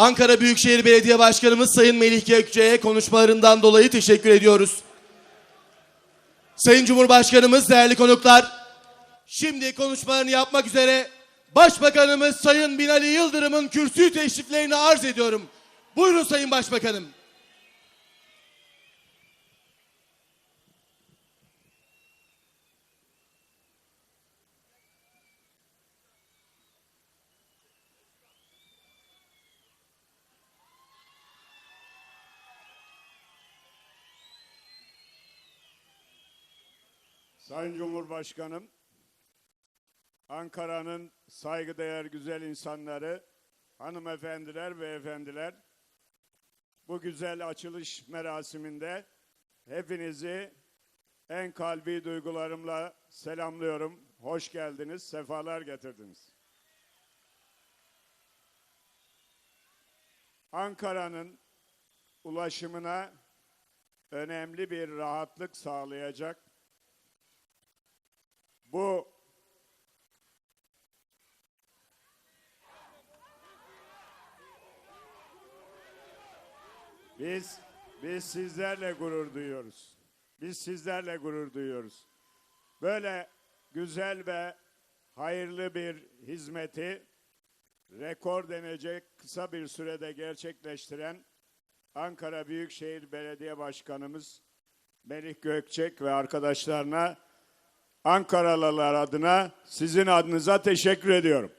Ankara Büyükşehir Belediye Başkanımız Sayın Melih Gökçe'ye konuşmalarından dolayı teşekkür ediyoruz. Sayın Cumhurbaşkanımız, değerli konuklar, şimdi konuşmalarını yapmak üzere Başbakanımız Sayın Binali Yıldırım'ın kürsü teşriflerini arz ediyorum. Buyurun Sayın Başbakanım. Sayın Cumhurbaşkanım, Ankara'nın saygıdeğer güzel insanları, hanımefendiler ve efendiler, bu güzel açılış merasiminde hepinizi en kalbi duygularımla selamlıyorum. Hoş geldiniz, sefalar getirdiniz. Ankara'nın ulaşımına önemli bir rahatlık sağlayacak bu biz biz sizlerle gurur duyuyoruz. Biz sizlerle gurur duyuyoruz. Böyle güzel ve hayırlı bir hizmeti rekor denecek kısa bir sürede gerçekleştiren Ankara Büyükşehir Belediye Başkanımız Melih Gökçek ve arkadaşlarına Ankaralılar adına sizin adınıza teşekkür ediyorum.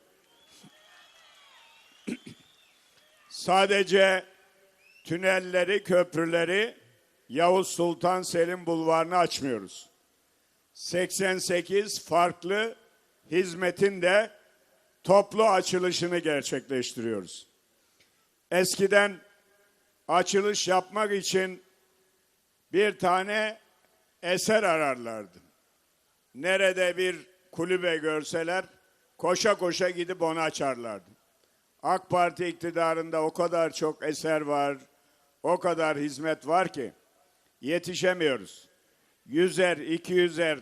Sadece tünelleri, köprüleri Yavuz Sultan Selim Bulvarı'nı açmıyoruz. 88 farklı hizmetin de toplu açılışını gerçekleştiriyoruz. Eskiden açılış yapmak için bir tane eser ararlardı nerede bir kulübe görseler koşa koşa gidip onu açarlardı. AK Parti iktidarında o kadar çok eser var, o kadar hizmet var ki yetişemiyoruz. Yüzer, iki yüzer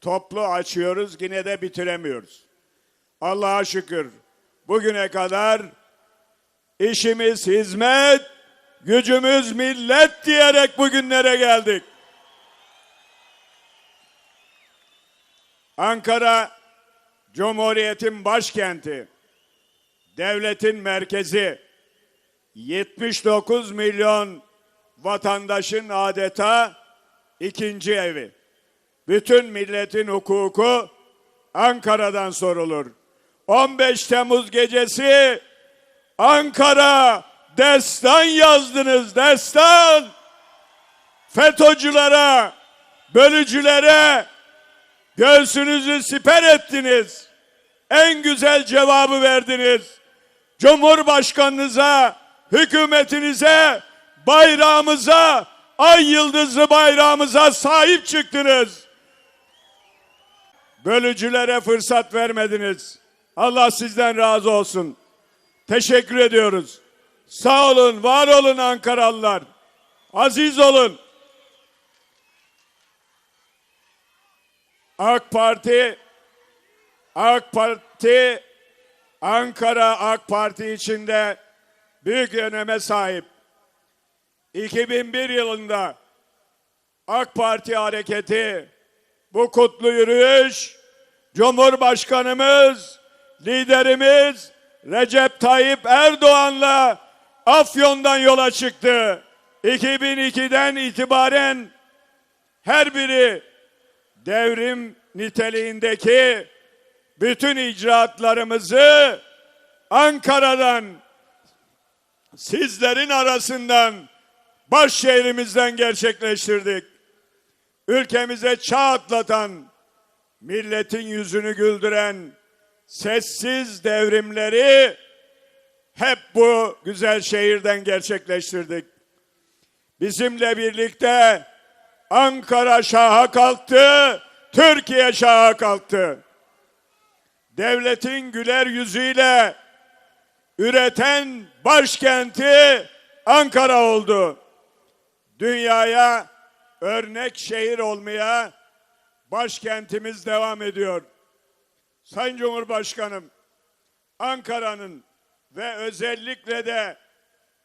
toplu açıyoruz yine de bitiremiyoruz. Allah'a şükür bugüne kadar işimiz hizmet, gücümüz millet diyerek bugünlere geldik. Ankara Cumhuriyet'in başkenti, devletin merkezi, 79 milyon vatandaşın adeta ikinci evi. Bütün milletin hukuku Ankara'dan sorulur. 15 Temmuz gecesi Ankara destan yazdınız, destan. FETÖ'cülere, bölücülere, Göğsünüzü siper ettiniz. En güzel cevabı verdiniz. Cumhurbaşkanınıza, hükümetinize, bayrağımıza, ay yıldızlı bayrağımıza sahip çıktınız. Bölücülere fırsat vermediniz. Allah sizden razı olsun. Teşekkür ediyoruz. Sağ olun, var olun Ankaralılar. Aziz olun. AK Parti AK Parti Ankara AK Parti içinde büyük öneme sahip. 2001 yılında AK Parti hareketi bu kutlu yürüyüş Cumhurbaşkanımız, liderimiz Recep Tayyip Erdoğan'la Afyon'dan yola çıktı. 2002'den itibaren her biri devrim niteliğindeki bütün icraatlarımızı Ankara'dan sizlerin arasından baş şehrimizden gerçekleştirdik. Ülkemize çağ atlatan, milletin yüzünü güldüren sessiz devrimleri hep bu güzel şehirden gerçekleştirdik. Bizimle birlikte Ankara şaha kalktı, Türkiye şaha kalktı. Devletin güler yüzüyle üreten başkenti Ankara oldu. Dünyaya örnek şehir olmaya başkentimiz devam ediyor. Sayın Cumhurbaşkanım, Ankara'nın ve özellikle de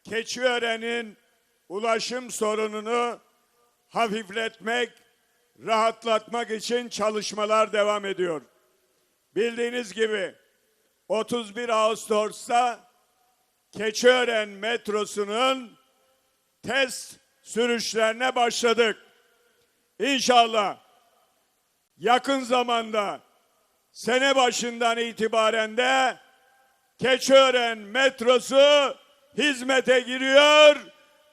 Keçiören'in ulaşım sorununu hafifletmek, rahatlatmak için çalışmalar devam ediyor. Bildiğiniz gibi 31 Ağustos'ta Keçiören metrosunun test sürüşlerine başladık. İnşallah yakın zamanda sene başından itibaren de Keçiören metrosu hizmete giriyor.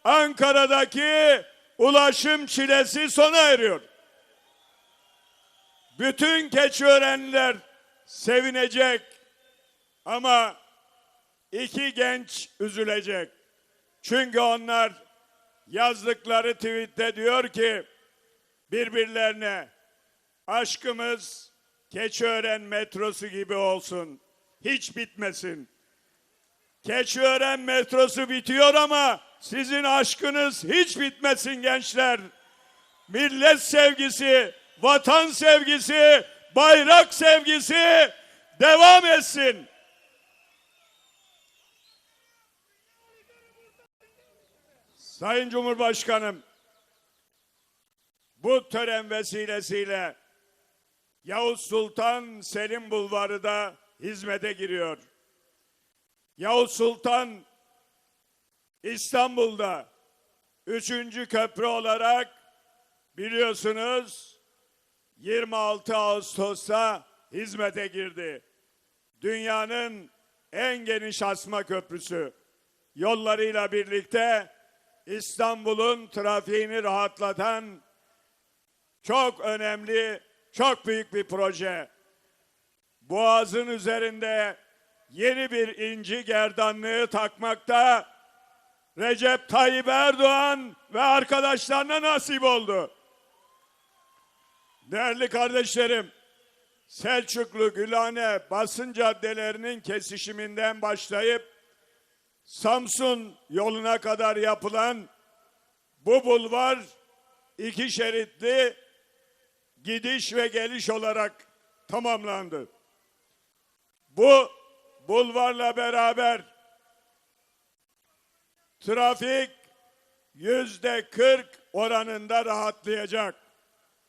Ankara'daki ulaşım çilesi sona eriyor. Bütün Keçiörenliler sevinecek ama iki genç üzülecek. Çünkü onlar yazdıkları tweette diyor ki birbirlerine aşkımız Keçiören metrosu gibi olsun. Hiç bitmesin. Keçiören metrosu bitiyor ama sizin aşkınız hiç bitmesin gençler. Millet sevgisi, vatan sevgisi, bayrak sevgisi devam etsin. Sayın Cumhurbaşkanım, bu tören vesilesiyle Yavuz Sultan Selim Bulvarı da hizmete giriyor. Yavuz Sultan İstanbul'da üçüncü köprü olarak biliyorsunuz 26 Ağustos'ta hizmete girdi. Dünyanın en geniş asma köprüsü yollarıyla birlikte İstanbul'un trafiğini rahatlatan çok önemli, çok büyük bir proje. Boğazın üzerinde yeni bir inci gerdanlığı takmakta Recep Tayyip Erdoğan ve arkadaşlarına nasip oldu. Değerli kardeşlerim, Selçuklu, Gülhane basın caddelerinin kesişiminden başlayıp Samsun yoluna kadar yapılan bu bulvar iki şeritli gidiş ve geliş olarak tamamlandı. Bu bulvarla beraber trafik yüzde 40 oranında rahatlayacak.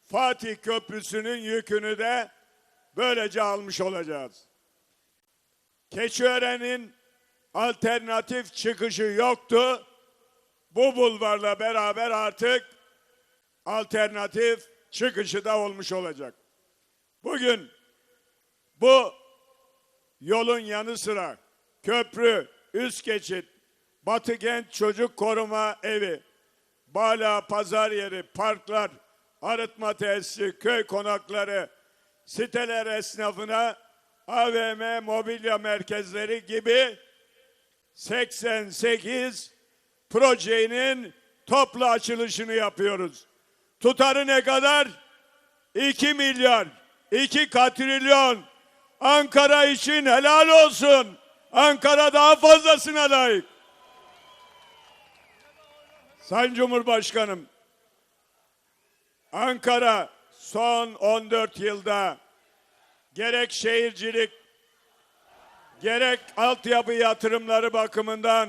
Fatih Köprüsü'nün yükünü de böylece almış olacağız. Keçiören'in alternatif çıkışı yoktu. Bu bulvarla beraber artık alternatif çıkışı da olmuş olacak. Bugün bu yolun yanı sıra köprü, üst geçit, Batı Kent Çocuk Koruma Evi, Bala Pazar Yeri, parklar, arıtma tesisi, köy konakları, siteler esnafına AVM, mobilya merkezleri gibi 88 projenin toplu açılışını yapıyoruz. Tutarı ne kadar? 2 milyar, 2 katrilyon. Ankara için helal olsun. Ankara daha fazlasına layık. Sayın Cumhurbaşkanım, Ankara son 14 yılda gerek şehircilik, gerek altyapı yatırımları bakımından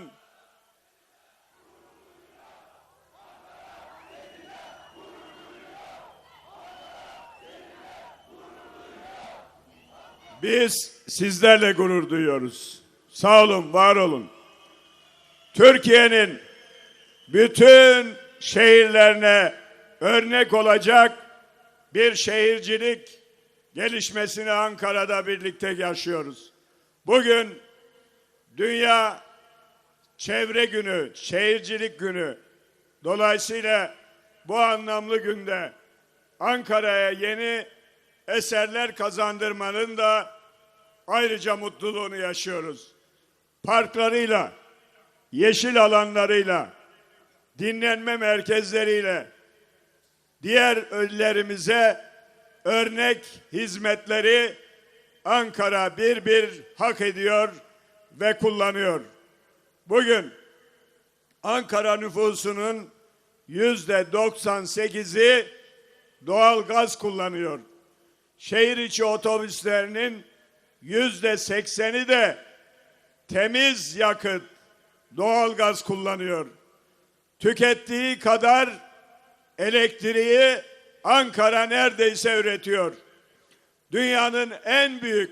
Biz sizlerle gurur duyuyoruz. Sağ olun, var olun. Türkiye'nin bütün şehirlerine örnek olacak bir şehircilik gelişmesini Ankara'da birlikte yaşıyoruz. Bugün Dünya Çevre Günü, Şehircilik Günü. Dolayısıyla bu anlamlı günde Ankara'ya yeni eserler kazandırmanın da ayrıca mutluluğunu yaşıyoruz. Parklarıyla, yeşil alanlarıyla, dinlenme merkezleriyle diğer öllerimize örnek hizmetleri Ankara bir bir hak ediyor ve kullanıyor. Bugün Ankara nüfusunun yüzde 98'i doğal gaz kullanıyor. Şehir içi otobüslerinin yüzde 80'i de temiz yakıt doğal gaz kullanıyor. Tükettiği kadar elektriği Ankara neredeyse üretiyor. Dünyanın en büyük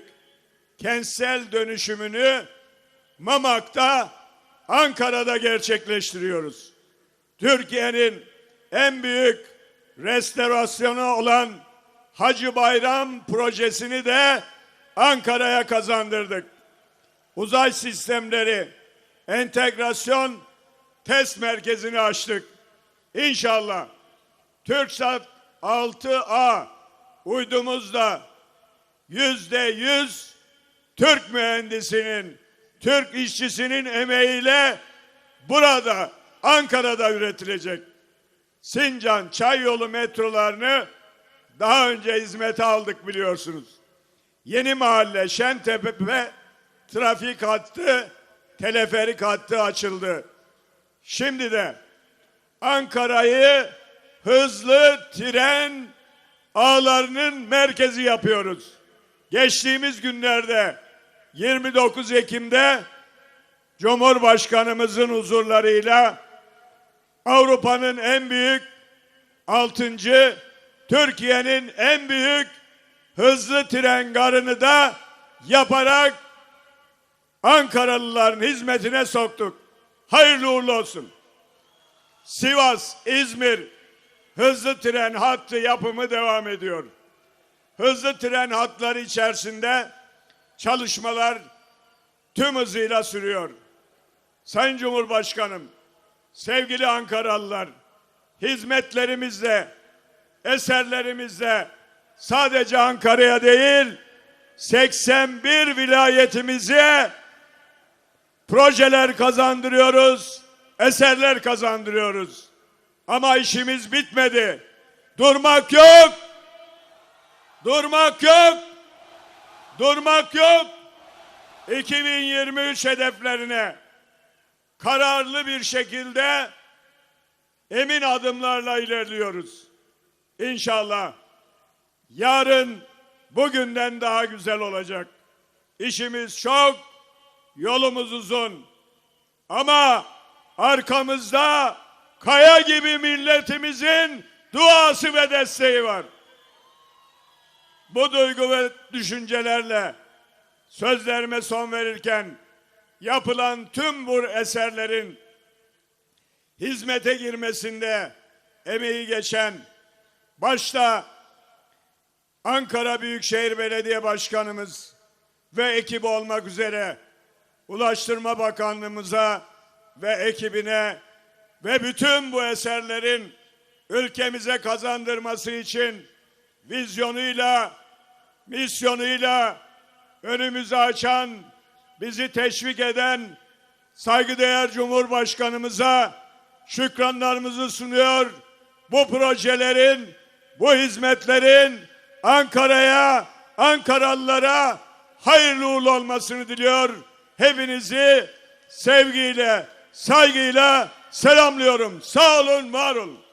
kentsel dönüşümünü Mamak'ta, Ankara'da gerçekleştiriyoruz. Türkiye'nin en büyük restorasyonu olan Hacı Bayram projesini de Ankara'ya kazandırdık. Uzay sistemleri, entegrasyon test merkezini açtık. İnşallah TürkSat 6A uydumuzda yüzde yüz Türk mühendisinin, Türk işçisinin emeğiyle burada Ankara'da üretilecek. Sincan Çay Yolu metrolarını daha önce hizmete aldık biliyorsunuz. Yeni mahalle Şentepe trafik hattı, teleferik hattı açıldı. Şimdi de Ankara'yı hızlı tren ağlarının merkezi yapıyoruz. Geçtiğimiz günlerde 29 Ekim'de Cumhurbaşkanımızın huzurlarıyla Avrupa'nın en büyük altıncı, Türkiye'nin en büyük hızlı tren garını da yaparak Ankaralıların hizmetine soktuk. Hayırlı uğurlu olsun. Sivas, İzmir hızlı tren hattı yapımı devam ediyor. Hızlı tren hatları içerisinde çalışmalar tüm hızıyla sürüyor. Sayın Cumhurbaşkanım, sevgili Ankaralılar, hizmetlerimizle, eserlerimizle sadece Ankara'ya değil, 81 vilayetimize projeler kazandırıyoruz, eserler kazandırıyoruz. Ama işimiz bitmedi. Durmak yok. Durmak yok. Durmak yok. 2023 hedeflerine kararlı bir şekilde emin adımlarla ilerliyoruz. İnşallah yarın bugünden daha güzel olacak. İşimiz çok, yolumuz uzun. Ama arkamızda kaya gibi milletimizin duası ve desteği var. Bu duygu ve düşüncelerle sözlerime son verirken yapılan tüm bu eserlerin hizmete girmesinde emeği geçen başta Ankara Büyükşehir Belediye Başkanımız ve ekibi olmak üzere Ulaştırma Bakanlığımıza ve ekibine ve bütün bu eserlerin ülkemize kazandırması için vizyonuyla, misyonuyla önümüzü açan, bizi teşvik eden saygıdeğer Cumhurbaşkanımıza şükranlarımızı sunuyor. Bu projelerin, bu hizmetlerin Ankara'ya, Ankaralılara hayırlı uğurlu olmasını diliyor. Hepinizi sevgiyle, saygıyla selamlıyorum. Sağ olun, var olun.